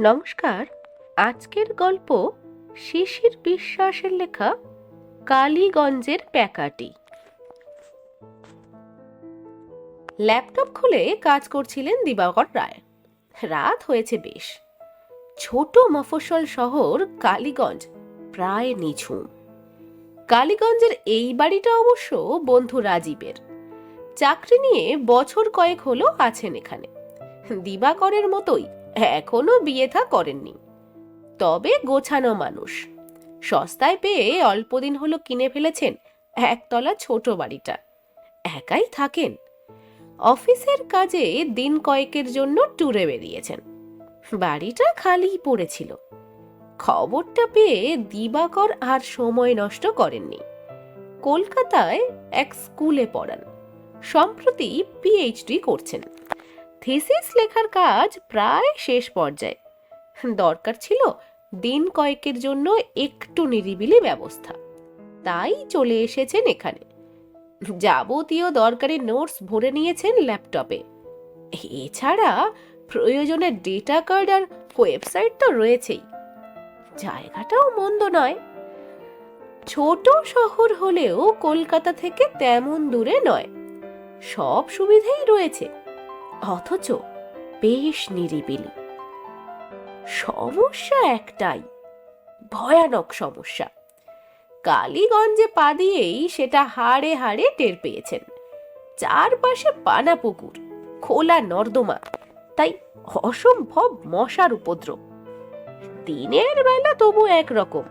নমস্কার। আজকের গল্প শিশির বিশ্বাসের লেখা কালীগঞ্জের প্যাকাটি। ল্যাপটপ খুলে কাজ করছিলেন দিবাকর রায়। রাত হয়েছে বেশ। ছোট মফস্বল শহর কালীগঞ্জ প্রায় নিঝুম। কালীগঞ্জের এই বাড়িটা অবশ্য বন্ধু রাজীবের। চাকরি নিয়ে বছর কয়েক হলো আছেন এখানে। দিবাকরের মতোই এখনও বিয়ে থা করেননি। তবে গোছানো মানুষ। সস্তায় পেয়ে অল্পদিন হলো কিনে ফেলেছেন একতলা ছোট বাড়িটা। একাই থাকেন। অফিসের কাজে দিন কয়েকের জন্য ট্যুরে বেরিয়েছেন। বাড়িটা খালি পড়েছিল। খবরটা পেয়ে দিবাকর আর সময় নষ্ট করেননি। কলকাতায় এক স্কুলে পড়ান। সম্প্রতি পিএইচডি করছেন। থিসিস লেখার কাজ প্রায় শেষ পর্যায়ে। দরকার ছিল দিন কয়েকের জন্য একটু নিরিবিলি ব্যবস্থা। তাই চলে এসেছেন এখানে। যাবতীয় দরকারি নোটস ভরে নিয়েছেন ল্যাপটপে। এছাড়া প্রয়োজনে ডেটা কার্ড আর ওয়েবসাইট তো রয়েছেই। জায়গাটাও মন্দ নয়। ছোট শহর হলেও কলকাতা থেকে তেমন দূরে নয়। সব সুবিধেই রয়েছে। অথচ বেশ নিরিবিলি। সমস্যা একটাই, ভয়ানক সমস্যা। কালীগঞ্জে পা দিয়েই সেটা হাড়ে হাড়ে টের পেয়েছেন। চারপাশে পানা পুকুর, খোলা নর্দমা, তাই অসম্ভব মশার উপদ্রব। দিনের বেলা তবু একরকম,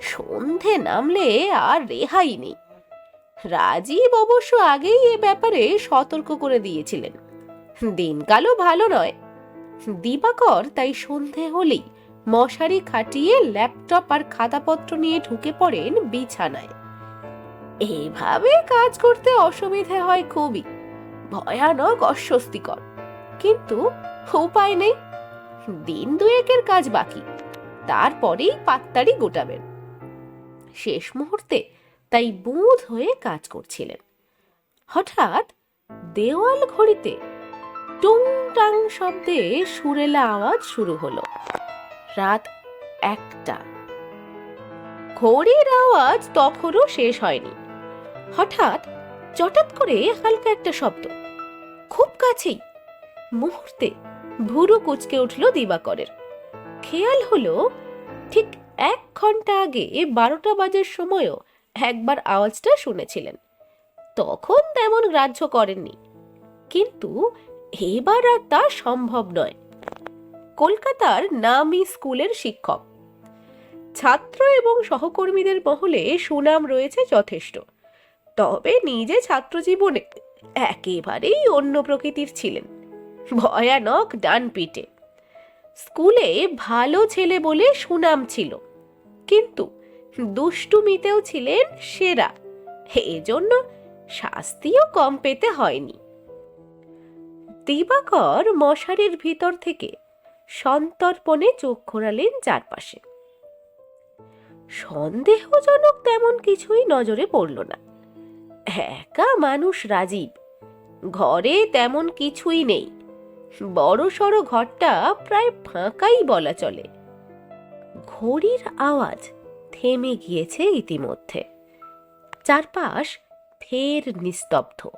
সন্ধে নামলে আর রেহাই নেই। রাজীব অবশ্য আগেই এ ব্যাপারে সতর্ক করে দিয়েছিলেন। দিনকালও ভালো নয়। দিবাকর তাই সন্ধে হলেই মশারি খাটিয়ে ল্যাপটপ আর খাতাপত্র নিয়ে ঢুকে পড়েন বিছানায়। এভাবে কাজ করতে অসুবিধে হয় খুবই। ভয়ানক অস্বস্তিকর। কিন্তু উপায় নেই। দিন দুয়েকের কাজ বাকি। তারপরেই পাত্তারি গোটাবেন। শেষ মুহূর্তে তাই বুঁদ হয়ে কাজ করছিলেন। হঠাৎ দেওয়াল ঘড়িতে টুং টাং শব্দে সুরেলা আওয়াজ শুরু হলো। রাত একটা। ঘড়ির আওয়াজ তখনও শেষ হয়নি। হঠাৎ, চটাৎ করে হালকা একটা শব্দ। খুব কাছেই, মুহূর্তে ভুরু কুচকে উঠল দিবাকরের। খেয়াল হলো, ঠিক এক ঘণ্টা আগে বারোটা বাজার সময়ও একবার আওয়াজটা শুনেছিলেন। তখন তেমন গ্রাহ্য করেননি। কিন্তু এবার আর তা সম্ভব নয়। কলকাতার নামি স্কুলের শিক্ষক। ছাত্র এবং সহকর্মীদের মহলে সুনাম রয়েছে যথেষ্ট। তবে নিজে ছাত্র জীবনে একেবারেই অন্য প্রকৃতির ছিলেন। ভয়ানক ডান পিটে স্কুলে ভালো ছেলে বলে সুনাম ছিল। কিন্তু দুষ্টুমিতেও ছিলেন সেরা। এজন্য শাস্তিও কম পেতে হয়নি। দিবাকর মশারির ভিতর থেকে সন্তর্পণে চোখ ঘোরালেন চারপাশে। সন্দেহজনক তেমন কিছুই নজরে পড়ল না। একা মানুষ রাজীব, ঘরে তেমন কিছুই নেই। বড় সড়ো ঘরটা প্রায় ফাঁকাই বলা চলে। ঘড়ির আওয়াজ থেমে গিয়েছে ইতিমধ্যে। চারপাশ ফের নিস্তব্ধ।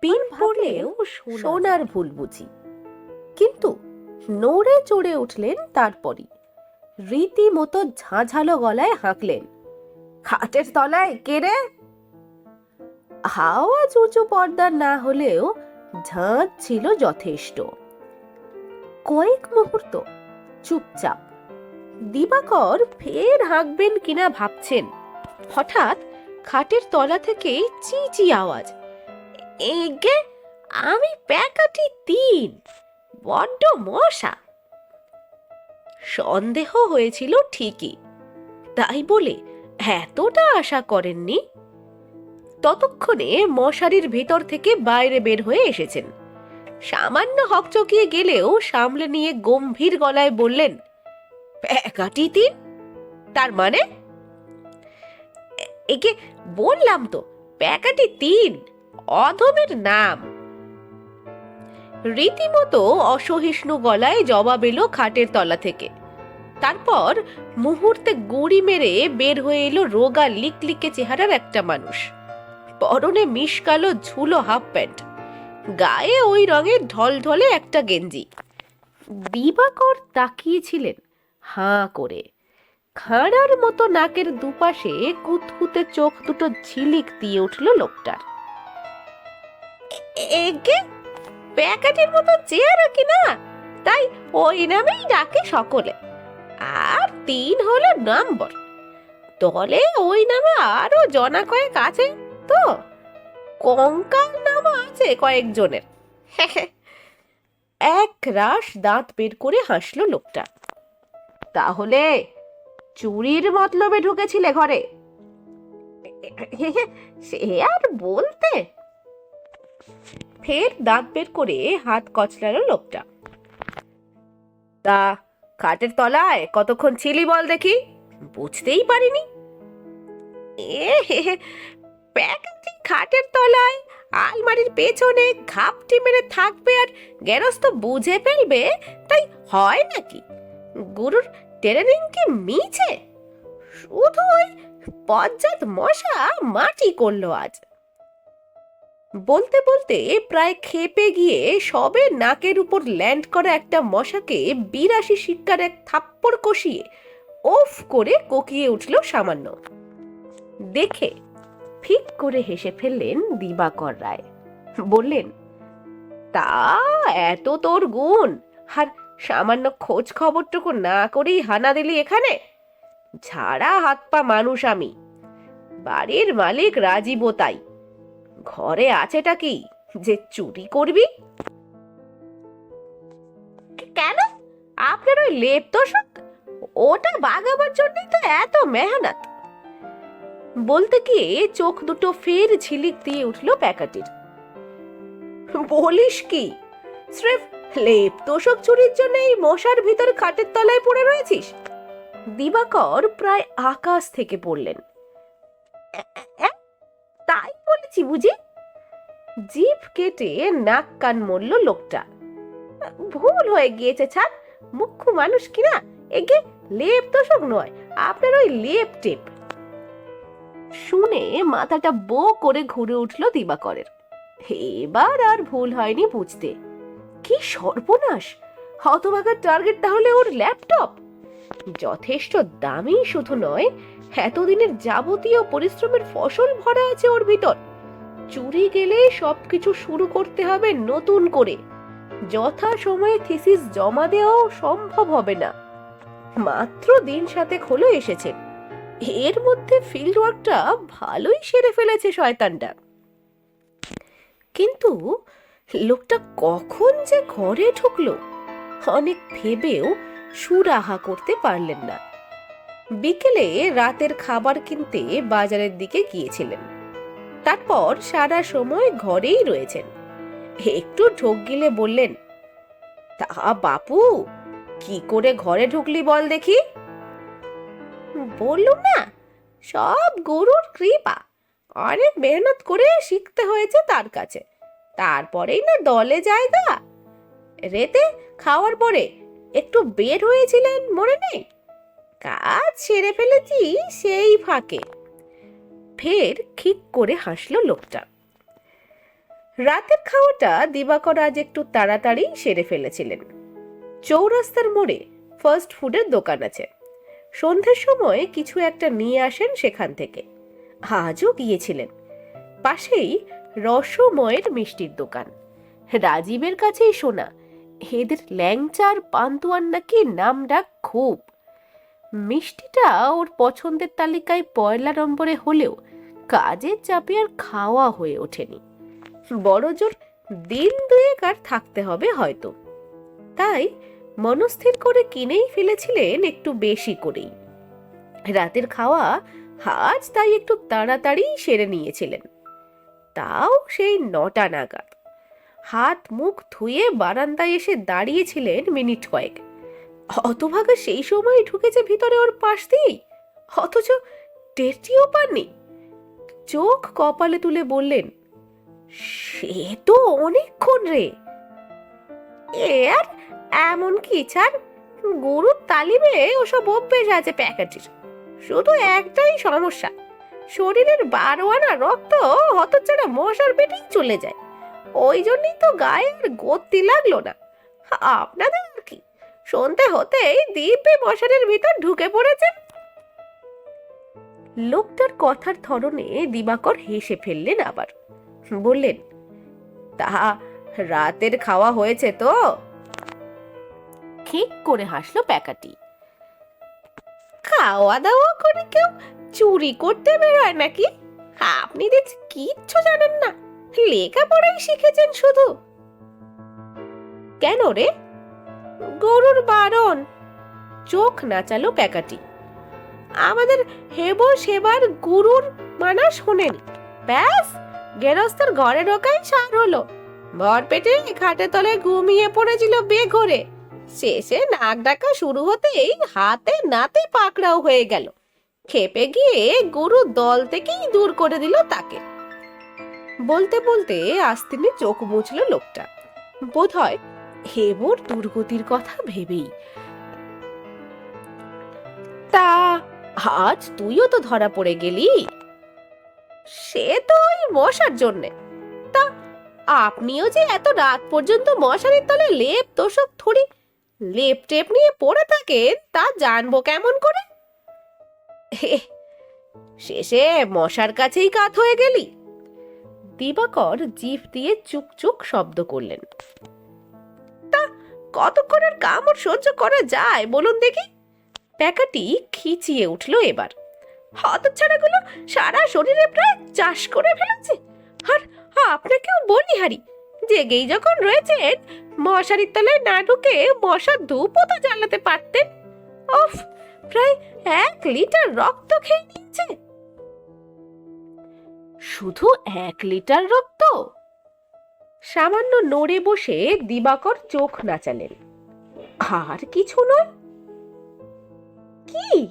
পিন পড়লেও সোনার ভুল বুঝি। কিন্তু নড়ে চড়ে উঠলেন তারপরই। রীতিমতো ঝাঁঝালো গলায় হাঁকলেন খাটের তলায় কে রে? হাওয়া উঁচু পর্দার না হলেও ঝাঁজ ছিল যথেষ্ট। কয়েক মুহূর্ত চুপচাপ। দিবাকর ফের হাঁকবেন কিনা ভাবছেন। হঠাৎ খাটের তলা থেকে চি চি আওয়াজ। এগে আমি প্যাকাটি তিন, বড্ড মশা। সন্দেহ হয়েছিল ঠিকই, তাই বলে এতটা আশা করেননি। ততক্ষণে মশারির ভেতর থেকে বাইরে বের হয়ে এসেছেন। সামান্য হকচকিয়ে গেলেও সামলে নিয়ে গম্ভীর গলায় বললেন, প্যাকাটি তিন? তার মানে? একে বললাম তো, প্যাকাটি তিন। অধমের নাম। রীতিমতো অসহিষ্ণু গলায় জবাব এলো খাটের তলা থেকে। তারপর মুহূর্তে গুড়ি মেরে বের হয়ে এলো রোগা লিকলিকে চেহারার একটা মানুষ। পরনে মিশকালো ঝুলো হাফ প্যান্ট। গায়ে ওই রঙের ঢলঢলে একটা গেঞ্জি। দিবাকর তাকিয়েছিলেন হাঁ করে। খাঁড়ার মতো নাকের দুপাশে কুতকুতে চোখ দুটো ঝিলিক দিয়ে উঠল লোকটার। একে প্যাকেটের মতো চেয়ার কি না? তাই ওই নামেই ডাকে সকলে। আর তিন হলো নম্বর। দলে ওই নামে আরও জনা কয়েক আছে তো। কঙ্কাল নাম আছে কয়েকজনের। এক রাশ দাঁত বের করে হাসলো লোকটা। তাহলে চুরির মতলবে ঢুকেছিলে ঘরে? সে আর বলতে ফের দাঁত বের করে হাত কচলালো লোকটা। তা খাটের তলায় কতক্ষণ ছিলি বল দেখি? বুঝতেই পারিনি। খাটের তলায়, আলমারির পেছনে ঘাপটি মেরে থাকবে আর গেরস্ত বুঝে ফেলবে, তাই হয় নাকি? গুরুর ট্রেনিং কি মিছে? শুধু ওই পঞ্চায়েত মশা মাটি করল আজ। বলতে বলতে প্রায় খেপে গিয়ে সবে নাকের উপর ল্যান্ড করা একটা মশাকে বিরাশি শিক্ষার এক থাপ্পড় কষিয়ে ওফ করে কোকিয়ে উঠল সামান্য। দেখে ফিক করে হেসে ফেললেন দিবাকর রায়। বললেন, তা এত তোর গুণ, আর সামান্য খোঁজ খবরটুকু না করেই হানা দিলি এখানে? ঝাড়া হাত পা মানুষ আমি। বাড়ির মালিক রাজীব তাই। ঘরে আছেটা কি? যে চুরি করবি? কেন? আপনার ওই লেপ তোষক? ওটা বাগাবার জন্যই তো এত মেহনত। বলতে গিয়ে চোখ দুটো ফের ঝিলিক দিয়ে উঠল প্যাকাটির। বলিস কি? স্রেফ লেপ তোষক চুরির জন্য এই মশার ভিতর খাটের তলায় পড়ে রয়েছিস? দিবাকর প্রায় আকাশ থেকে পড়লেন। "এ- এ- এ? তাই বলেছি বুঝি? জিভ কেটে নাক কান মরল লোকটা। ভুল হয়ে গিয়েছে ছাড় মুখ্য মানুষ কিনা? একে লেপ তোষক নয়, আপনার ওই লেপ টেপ। শুনে মাথাটা বো করে ঘুরে উঠল দিবাকরের। এবার আর ভুল হয়নি বুঝতে। কি সর্বনাশ! হতভাগার টার্গেট তাহলে ওর ল্যাপটপ। যথেষ্ট দামি শুধু নয়, এতদিনের যাবতীয় পরিশ্রমের ফসল ভরা আছে ওর ভিতর। চুরি গেলে সবকিছু শুরু করতে হবে নতুন করে। যথা সময়ে থিসিস জমা দেওয়াও সম্ভব হবে না। মাত্র দিন সাথে হলো এসেছে। এর মধ্যে ফিল্ড ওয়ার্কটা ভালোই সেরে ফেলেছে শয়তানটা। কিন্তু লোকটা কখন যে ঘরে ঢুকলো, অনেক ভেবেও সুরাহা করতে পারলেন না। বিকেলে রাতের খাবার কিনতে বাজারের দিকে গিয়েছিলেন। তারপর সারা সময় ঘরেই রয়েছেন। একটু ঢোক গিলে বললেন, তা বাপু, কি করে ঘরে ঢুকলি বল দেখি? বললুম না, সব গরুর কৃপা। অনেক মেহনত করে শিখতে হয়েছে তার কাছে। তারপরেই না দলে জায়গা। রেতে খাওয়ার পরে একটু বের হয়েছিলেন মনে নেই কাজ সেরে ফেলেছি সেই ফাঁকে। ফের খিক করে হাসলো লোকটা। রাতের খাওয়াটা দিবাকর আজ একটু তাড়াতাড়ি সেরে ফেলেছিলেন। চৌরাস্তার মোড়ে ফার্স্ট ফুডের দোকান আছে। সন্ধ্যের সময় কিছু একটা নিয়ে আসেন সেখান থেকে। আজও গিয়েছিলেন। পাশেই রসময়ের মিষ্টির দোকান। রাজীবের কাছেই শোনা এদের ল্যাংচার পান্তুয়ার নাকি নাম ডাক খুব। মিষ্টিটা ওর পছন্দের তালিকায় পয়লা নম্বরে হলেও কাজের চাপে আর খাওয়া হয়ে ওঠেনি। বড় জোর দিন দুয়েক আর থাকতে হবে হয়তো। তাই মনস্থির করে কিনেই ফেলেছিলেন একটু বেশি করেই। রাতের খাওয়া আজ তাই একটু তাড়াতাড়ি সেরে নিয়েছিলেন। তাও সেই নটা নাগাদ। হাত মুখ ধুয়ে বারান্দায় এসে দাঁড়িয়েছিলেন মিনিট কয়েক। হতভাগা সেই সময় ঢুকেছে ভিতরে ওর পাশ দিয়েই। অথচ টেরটিও পাননি। চোখ কপালে তুলে বললেন, সে তো অনেকক্ষণ রে। এ আর এমন কি ছাড়? গরুর তালিমে ওসব অভ্যেস আছে প্যাকেটের। শুধু একটাই সমস্যা, শরীরের বারো আনা রক্ত হতচ্ছাড়া মশার পেটেই চলে যায়। ওই জন্যই তো গায়ে আর গতি লাগল না। আপনাদের আর কি সন্ধে হতেই দিব্যি মশারের ভিতর ঢুকে পড়েছেন লোকটার কথার ধরনে দিবাকর হেসে ফেললেন আবার। বললেন তাহা রাতের খাওয়া হয়েছে তো? ঠিক করে হাসলো প্যাকাটি। খাওয়া দাওয়া করে কেউ চুরি করতে বেরোয় নাকি? আপনি দেখছি কিচ্ছু জানেন না লেখাপড়াই শিখেছেন শুধু। কেন রে? গরুর বারণ। চোখ নাচালো প্যাকাটি। আমাদের হেব সেবার গুরুর মানা শোনেন। ব্যাস, গেরস্তের ঘরে ঢোকাই সার হলো। ভর পেটে খাটে তলে ঘুমিয়ে পড়েছিল বেঘরে শেষে নাক ডাকা শুরু হতেই হাতে নাতে পাকড়াও হয়ে গেল। খেপে গিয়ে গুরু দল থেকেই দূর করে দিল তাকে। বলতে বলতে আস্তিনে চোখ মুছল লোকটা। বোধ হয় হেবর দুর্গতির কথা ভেবেই। তা, আজ তুইও তো ধরা পড়ে গেলি। সে তো ওই মশার জন্যে। তা, আপনিও যে এত রাত পর্যন্ত মশারির তলে লেপ তোষক থড়ি লেপ টেপ নিয়ে পড়ে থাকেন, তা জানব কেমন করে? শেষে মশার কাছেই কাত হয়ে গেলি। দিবাকর জিভ দিয়ে চুক চুক শব্দ করলেন। কতক্ষণের কামড় সহ্য করা যায় বলুন দেখি? প্যাকাটি খিচিয়ে উঠল এবার। হতচ্ছাড়াগুলো সারা শরীরে প্রায় চাষ করে ফেলেছে। আর আপনাকেও বলি হারি, জেগেই যখন রয়েছেন, মশারির তলায় না ঢুকে মশার ধূপও তো জ্বালাতে পারতেন। অফ প্রায় এক লিটার রক্ত খেয়ে নিচ্ছে। শুধু এক লিটার রক্ত? সামান্য নড়ে বসে দিবাকর চোখ নাচালেন। আর কিছু নয়। কি?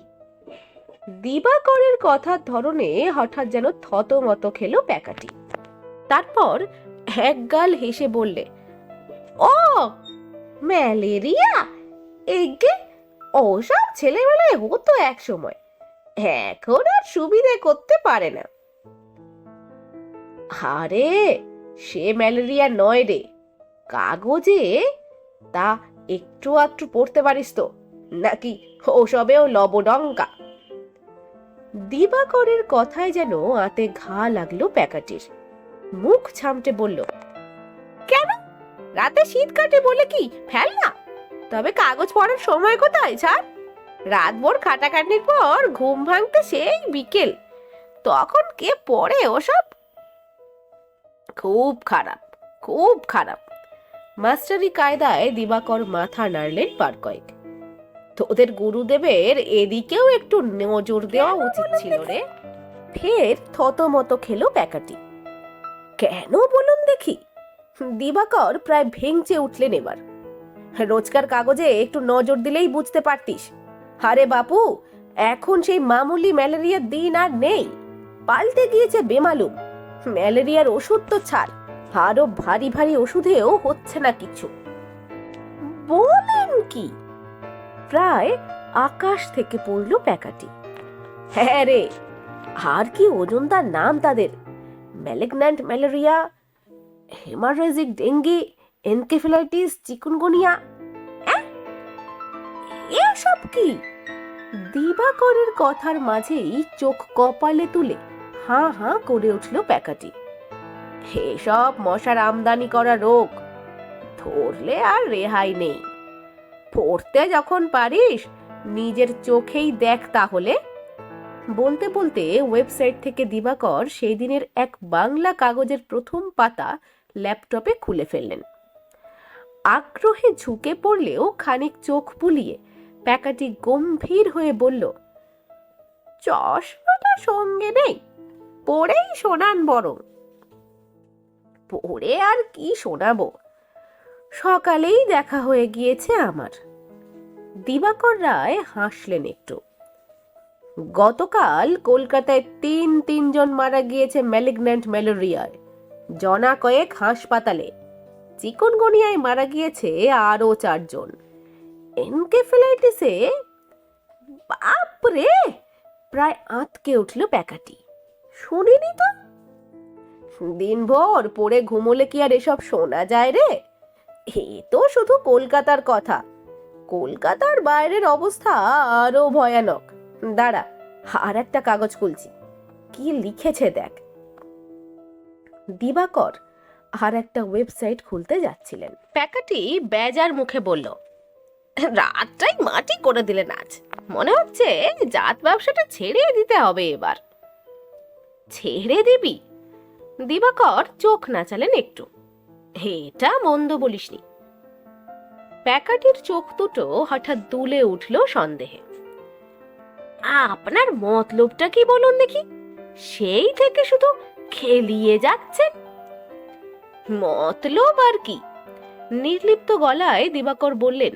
দিবাকরের কথার ধরনে হঠাৎ যেন থতমত খেলো প্যাকাটি। তারপর একগাল হেসে বললে, ও, ম্যালেরিয়া? এগে, ওসব ছেলেবেলায় হতো এক সময় এখন আর সুবিধে করতে পারে না। আরে সে ম্যালেরিয়া নয় রে। কাগজে? তা একটু আধটু পড়তে পারিস তো। নাকি ওসবেও লবডঙ্কা দিবাকরের কথায় যেন আতে ঘা লাগল প্যাকাটির। মুখ ছামটে বলল, কেন? রাতে শীত কাটে বলে কি? ফেল না। তবে কাগজ পড়ার সময় কোথায় ছাড়? রাত ভোর খাটাখাটনির পর ঘুম ভাঙতে সেই বিকেল। তখন কে পড়ে ওসব? খুব খারাপ খুব খারাপ। মাস্টারি কায়দায় দিবাকর মাথা নাড়লেন পার কয়েক তোদের গুরুদেবের এদিকেও একটু নজর দেওয়া উচিত ছিল রে। ফের থতমত খেলো প্যাকাটি। কেন বলুন দেখি? দিবাকর প্রায় ভেঙচে উঠলেন এবার। রোজকার কাগজে একটু নজর দিলেই বুঝতে পারতিস। আরে বাপু, এখন সেই মামুলি ম্যালেরিয়ার দিন আর নেই। পাল্টে গিয়েছে বেমালুম। ম্যালেরিয়ার ওষুধ তো ছাড়। আরও ভারী ভারী ওষুধেও হচ্ছে না কিছু। বলেন কি? প্রায় আকাশ থেকে পড়ল প্যাকাটি। হ্যাঁ রে, আর কি ওজনদার নাম তাদের? Malignant malaria, haemorrhagic dengue, encephalitis, chikungunya এসব কি? দিবাকরের কথার মাঝেই চোখ কপালে তুলে হাঁ হাঁ করে উঠল প্যাকাটি। এসব মশার আমদানি করা রোগ। ধরলে আর রেহাই নেই। পড়তে যখন পারিস, নিজের চোখেই দেখ তাহলে। বলতে বলতে ওয়েবসাইট থেকে দিবাকর সেই দিনের এক বাংলা কাগজের প্রথম পাতা ল্যাপটপে খুলে ফেললেন। আগ্রহে ঝুঁকে পড়লেও খানিক চোখ বুলিয়ে প্যাকাটি গম্ভীর হয়ে বলল, চশমাটা সঙ্গে নেই? পড়েই শোনান বরং পড়ে আর কি শোনাবো? সকালেই দেখা হয়ে গিয়েছে আমার। দিবাকর রায় হাসলেন একটু। গতকাল কলকাতায় তিন তিনজন মারা গিয়েছে ম্যালিগন্যান্ট ম্যালেরিয়ায়। জনা কয়েক হাসপাতালে। চিকনগনিয়ায় মারা গিয়েছে আরও চারজন। এনকেফেলাইটিসে? বাপরে! প্রায় আঁতকে উঠল প্যাকাটি। শুনিনি তো? দিনভর পড়ে ঘুমোলে কি আর এসব শোনা যায় রে? এ তো শুধু কলকাতার কথা। কলকাতার বাইরের অবস্থা আরও ভয়ানক। দাঁড়া, আর একটা কাগজ খুলছি। কি লিখেছে দেখ। দিবাকর আর একটা ওয়েবসাইট খুলতে যাচ্ছিলেন। প্যাকাটি বেজার মুখে বলল, রাতটাই মাটি করে দিলেন আজ। মনে হচ্ছে জাত ব্যবসাটা ছেড়ে দিতে হবে এবার। ছেড়ে দিবি? দিবাকর চোখ নাচালেন একটু। এটা মন্দ বলিসনি। প্যাকাটির চোখ দুটো হঠাৎ দুলে উঠল সন্দেহে। আপনার মতলবটা কি বলুন দেখি? সেই থেকে শুধু খেলিয়ে যাচ্ছেন? মতলব আর কি? নির্লিপ্ত গলায় দিবাকর বললেন,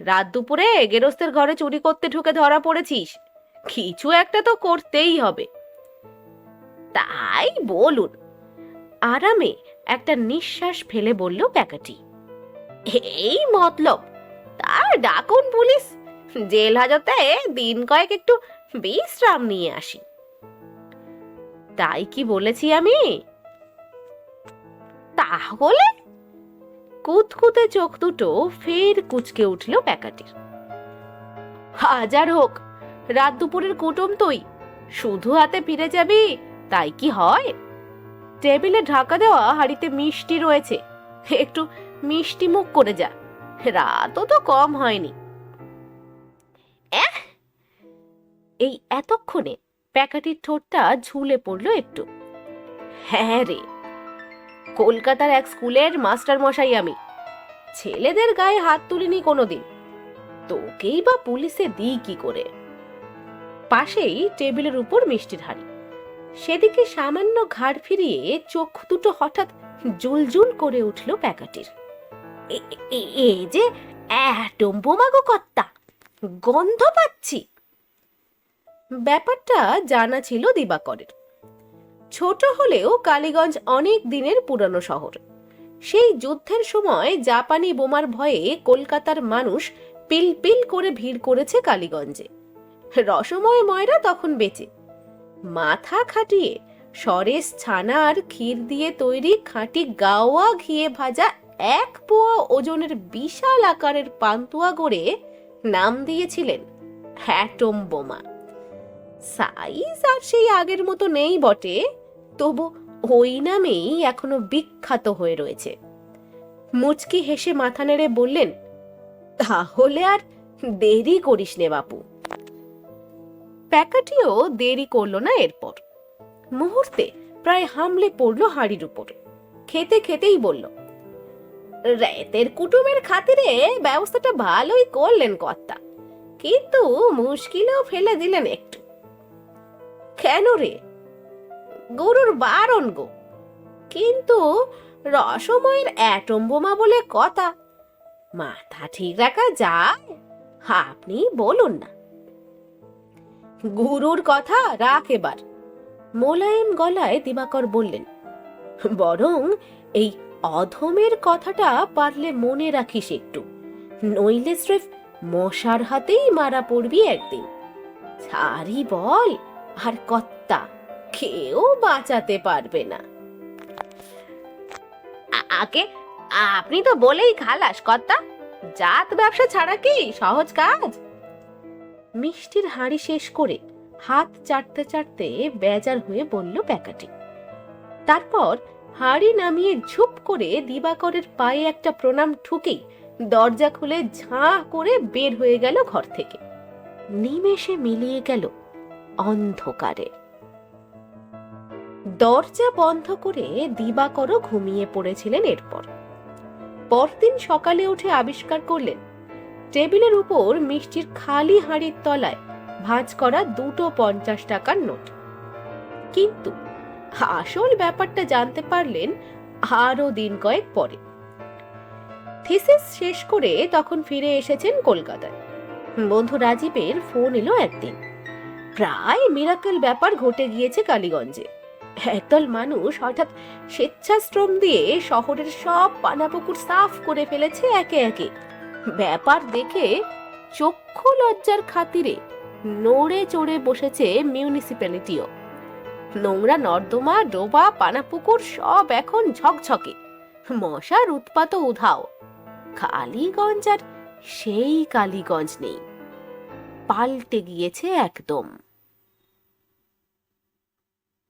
রাত দুপুরে গেরস্তের ঘরে চুরি করতে ঢুকে ধরা পড়েছিস। কিছু একটা তো করতেই হবে। তাই বলুন। আরামে একটা নিঃশ্বাস ফেলে বলল প্যাকাটি এই মতলব তা ডাকুন পুলিশ, জেল হাজতে দিন কয়েক একটু বিশ্রাম নিয়ে আসি। তাই কি বলেছি আমি? তাহলে? কুতকুতে চোখ দুটো ফের কুচকে উঠল প্যাকাটির হাজার হোক, রাত দুপুরের কুটুম তুই, শুধু হাতে ফিরে যাবি তাই কি হয়? টেবিলে ঢাকা দেওয়া হাড়িতে মিষ্টি রয়েছে। একটু মিষ্টি মুখ করে যা। রাতও তো কম হয়নি! এই এতক্ষণে প্যাকাটির ঠোঁটটা ঝুলে পড়ল একটু। হ্যাঁ রে, কলকাতার এক স্কুলের মাস্টার মশাই আমি। ছেলেদের গায়ে হাত তুলিনি কোনোদিন। তোকেই বা পুলিশে দিই কি করে? পাশেই টেবিলের উপর মিষ্টির হাড়ি। সেদিকে সামান্য ঘাড় ফিরিয়ে চোখ দুটো হঠাৎ জুলজুল করে উঠল প্যাকাটির। এ- যে কর্তা, গন্ধ পাচ্ছি। ব্যাপারটা জানা ছিল দিবাকরের। ছোট হলেও কালীগঞ্জ অনেক দিনের পুরনো শহর। সেই যুদ্ধের সময় জাপানি বোমার ভয়ে কলকাতার মানুষ পিল পিল করে ভিড় করেছে কালীগঞ্জে। রসময় ময়রা তখন বেঁচে। মাথা খাটিয়ে সরেস ছানার ক্ষীর দিয়ে তৈরি খাঁটি গাওয়া ঘিয়ে ভাজা এক পোয়া ওজনের বিশাল আকারের পান্তুয়া গড়ে নাম দিয়েছিলেন হ্যাটম বোমা। সাইজ আর সেই আগের মতো নেই বটে, তবু ওই নামেই এখনও বিখ্যাত হয়ে রয়েছে। মুচকি হেসে মাথা নেড়ে বললেন, তাহলে আর দেরি করিস নে বাপু। প্যাকাটিও দেরি করল না এরপর। মুহূর্তে প্রায় হামলে পড়ল হাড়ির উপর। খেতে খেতেই বলল, রেতের কুটুমের খাতিরে ব্যবস্থাটা ভালোই করলেন কর্তা, কিন্তু মুশকিলেও ফেলে দিলেন একটু। কেন রে? গরুর বারণ গো। কিন্তু রসময়ের অ্যাটম বোমা বলে কথা, মাথা ঠিক রাখা যায়। আপনি বলুন না। গুরুর কথা রাখ এবার। মোলায়েম গলায় দিবাকর বললেন, বরং এই অধমের কথাটা পারলে মনে রাখিস একটু, নইলে স্রেফ মশার হাতেই মারা পড়বি একদিন। ছাড়ি বল, আর কত্তা, কেউ বাঁচাতে পারবে না। আগে আপনি তো বলেই খালাস কর্তা জাত ব্যবসা ছাড়া কি সহজ কাজ? মিষ্টির হাঁড়ি শেষ করে হাত চাটতে চাটতে বেজার হয়ে বলল প্যাকাটি। তারপর হাঁড়ি নামিয়ে ঝুপ করে দিবাকরের পায়ে একটা প্রণাম ঠুকেই দরজা খুলে ঝাঁ করে বের হয়ে গেল ঘর থেকে। নিমেষে মিলিয়ে গেল অন্ধকারে। দরজা বন্ধ করে দিবাকরও ঘুমিয়ে পড়েছিলেন এরপর। পরদিন সকালে উঠে আবিষ্কার করলেন টেবিলের উপর মিষ্টির খালি হাঁড়ির তলায় ভাঁজ করা দুটো পঞ্চাশ টাকার নোট। কিন্তু আসল ব্যাপারটা জানতে পারলেন আরও দিন কয়েক পরে। থিসিস শেষ করে তখন ফিরে এসেছেন কলকাতায়। বন্ধু রাজীবের ফোন এলো একদিন। প্রায় মিরাকেল ব্যাপার ঘটে গিয়েছে কালীগঞ্জে। একদল মানুষ হঠাৎ স্বেচ্ছাশ্রম দিয়ে শহরের সব পানাপুকুর সাফ করে ফেলেছে একে একে। ব্যাপার দেখে চক্ষু লজ্জার খাতিরে নড়ে চড়ে বসেছে মিউনিসিপ্যালিটিও। নোংরা নর্দমা, ডোবা, পানাপুকুর সব এখন ঝকঝকে। মশার উৎপাত উধাও। কালীগঞ্জ আর সেই কালীগঞ্জ নেই। পাল্টে গিয়েছে একদম।